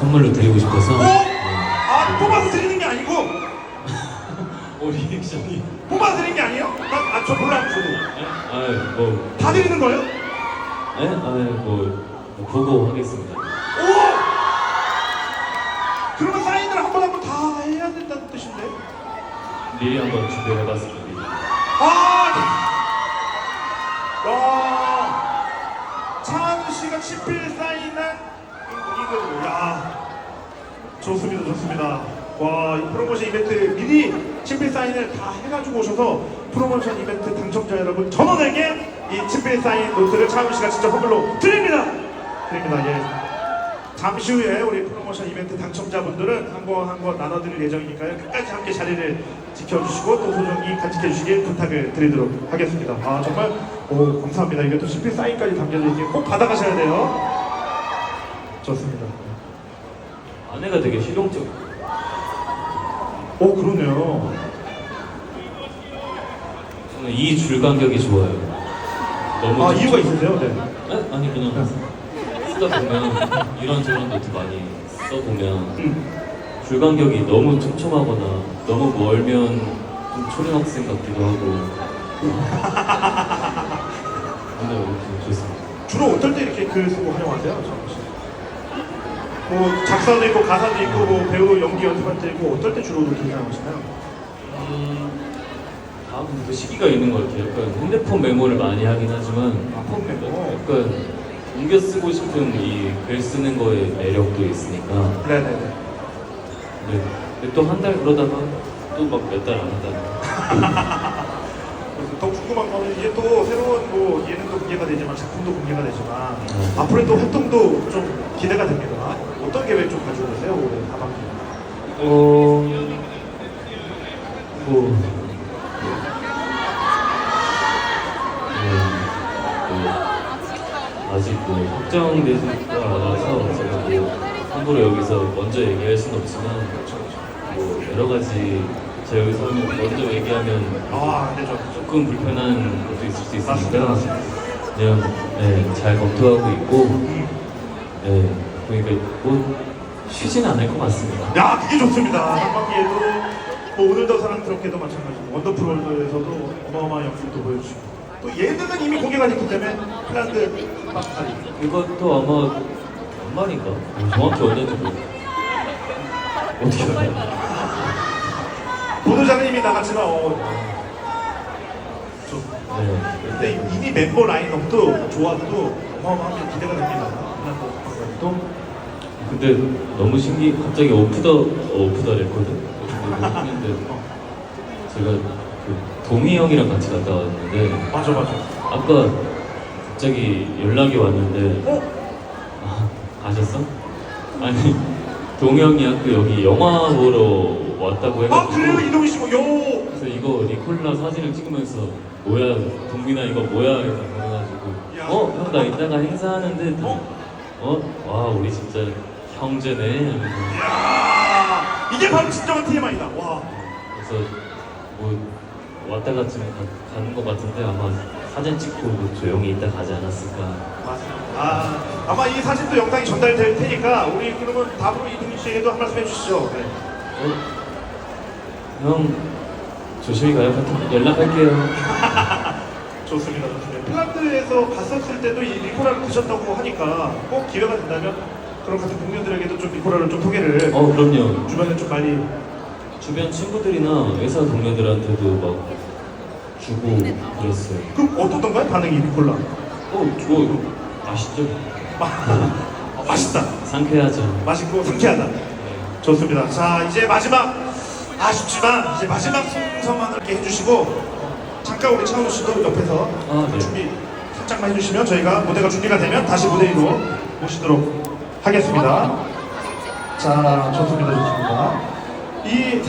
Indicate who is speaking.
Speaker 1: 선물로 드리고 싶어서
Speaker 2: 어? 아 뽑아서 드리는 게 아니고
Speaker 1: 오 리액션이
Speaker 2: 뽑아서 드리는 게 아니에요? 난아저 몰라요 저도
Speaker 1: 아뭐
Speaker 2: 다 드리는 거예요?
Speaker 1: 예? 아뭐 보고 하겠습니다
Speaker 2: 오! 그러면 사인을 한 번 한 번 다 해야 된다는 뜻인데?
Speaker 1: 미리 한번 준비해봤습니다
Speaker 2: 아! 네. 와! 차은우 씨가 친필 사인한 이거 야 좋습니다 좋습니다 와 이 프로모션 이벤트 미리 친필 사인을 다 해가지고 오셔서 프로모션 이벤트 당첨자 여러분 전원에게 이 친필 사인 노트를 차은우 씨가 직접 선물로 드립니다 드립니다 예 잠시 후에 우리 프로모션 이벤트 당첨자분들은 한 권 한 권 나눠드릴 예정이니까요. 끝까지 함께 자리를 지켜주시고 또 소정이 간직해 주시길 부탁을 드리도록 하겠습니다. 아 정말 오 감사합니다. 이게 또 CP 사인까지 담겨져 있으니 꼭 받아가셔야 돼요. 좋습니다.
Speaker 1: 아내가 되게 실용적
Speaker 2: 오 그러네요.
Speaker 1: 저는 이 줄 간격이 좋아요 너무
Speaker 2: 아
Speaker 1: 좀-
Speaker 2: 이유가 있으세요? 네.
Speaker 1: 에? 아니 그냥 쓰다 보면 이런 저런 노트 많이 써 보면
Speaker 2: 음.
Speaker 1: 줄 간격이 너무 촘촘하거나 너무 멀면 좀 초등학생 같기도 하고 근데 이렇게 좋습니다
Speaker 2: 주로 어떨 때 이렇게 글 쓰고 활용하세요? 정우 씨? 뭐 작사도 있고 가사도 있고 뭐 배우 연기 연습할 때 있고 어떨 때 주로 이렇게 사용하시나요?
Speaker 1: 음, 다음 그 시기가 있는 것 같아요 약간 핸드폰 메모를 많이 하긴 하지만
Speaker 2: 아, 폰 메모.
Speaker 1: 약간 옮겨 쓰고 싶은 이 글 쓰는 거에 매력도 있으니까
Speaker 2: 네네네.
Speaker 1: 근데, 또한 달 그러다가 또 막 몇 달안 한다는
Speaker 2: 그래서 더 궁금한 거는 이제 또 새로운 뭐 예능도 공개가 되지만 작품도 공개가 되지만
Speaker 1: 네.
Speaker 2: 앞으로의 또 활동도 좀 기대가 됩니다. 어떤 계획 좀 가지고 계세요 올해 하반기?
Speaker 1: 어... 뭐... 네, 뭐, 아직 뭐 확정되지가 않아서 제가 뭐 함부로 여기서 먼저 얘기할 수는 없지만 뭐 여러 가지 제가 여기서 먼저 얘기하면
Speaker 2: 아, 네, 저
Speaker 1: 조금 불편한 것도 있을 수. 있으니까 그냥 네, 잘 검토하고 있고
Speaker 2: 음.
Speaker 1: 네, 그러니까 뭐 쉬지는 않을 것 같습니다.
Speaker 2: 야, 그게 좋습니다. 한반기에도 뭐 오늘 더 사랑스럽게도 마찬가지고 원더풀월드에서도 어마어마한 연기도 보여주시고 또 예능은 이미 공개가 됐기 때문에 플란드 박사리
Speaker 1: 이것도 아마 연말인가? 정확히 언제인지 모르 어떻게 알아요?
Speaker 2: 보도자는 이미 나갔지만 어, 좀
Speaker 1: 네.
Speaker 2: 근데 이미 멤버 라인업도 조합도 어마어마하게 기대가 됩니다.
Speaker 1: 또 근데 너무 신기 갑자기 오프 더 어, 오프 더 레코드 했는데 제가 그 동희 형이랑 같이 갔다 왔는데
Speaker 2: 맞아 맞아.
Speaker 1: 아까 갑자기 연락이 왔는데
Speaker 2: 어?
Speaker 1: 아, 아셨어? 아니 동영이 아까 여기 영화 보러 왔다고
Speaker 2: 아
Speaker 1: 해가지고
Speaker 2: 그래요 이동희 씨 뭐, 요.
Speaker 1: 그래서 이거 리콜라 사진을 찍으면서 뭐야 동민아 이거 뭐야 해서 보내가지고
Speaker 2: 야.
Speaker 1: 어? 형 나 이따가 행사하는데
Speaker 2: 어?
Speaker 1: 어? 와 우리 진짜 형제네 이러면서
Speaker 2: 이야 이게 바로 진정한 TMI다. 와.
Speaker 1: 그래서 뭐 왔다 갔지만 가- 가는 것 같은데 아마 사진 찍고 뭐 조용히 있다 가지 않았을까
Speaker 2: 맞습니다. 아 아마 이 사진도 영상이 전달될 테니까 우리 그러면 답으로 이동희 씨에게도 한 말씀 해주시죠. 네.
Speaker 1: 어? 형 조심히 가요 연락할게요
Speaker 2: 좋습니다. 좋습니다. 핀란드에서 갔었을 때도 이 리코라를 드셨다고 하니까 꼭 기회가 된다면 그런 같은 공연들에게도 좀 리코라를 좀 소개를
Speaker 1: 어 그럼요
Speaker 2: 주변에 좀 많이
Speaker 1: 주변 친구들이나 회사 동료들한테도 막 주고 그랬어요.
Speaker 2: 그럼 어떻던가요 반응이 리콜라?
Speaker 1: 어, 저거 맛있죠?
Speaker 2: 아, 맛있다.
Speaker 1: 상쾌하죠.
Speaker 2: 맛있고 상쾌하다. 좋습니다. 자 이제 마지막 아쉽지만 이제 마지막 순서만 이렇게 해주시고 잠깐 우리 차은우 씨도 옆에서
Speaker 1: 아, 네.
Speaker 2: 준비 살짝만 해주시면 저희가 무대가 준비가 되면 다시 무대 위로 모시도록 하겠습니다. 자 좋습니다 좋습니다. 이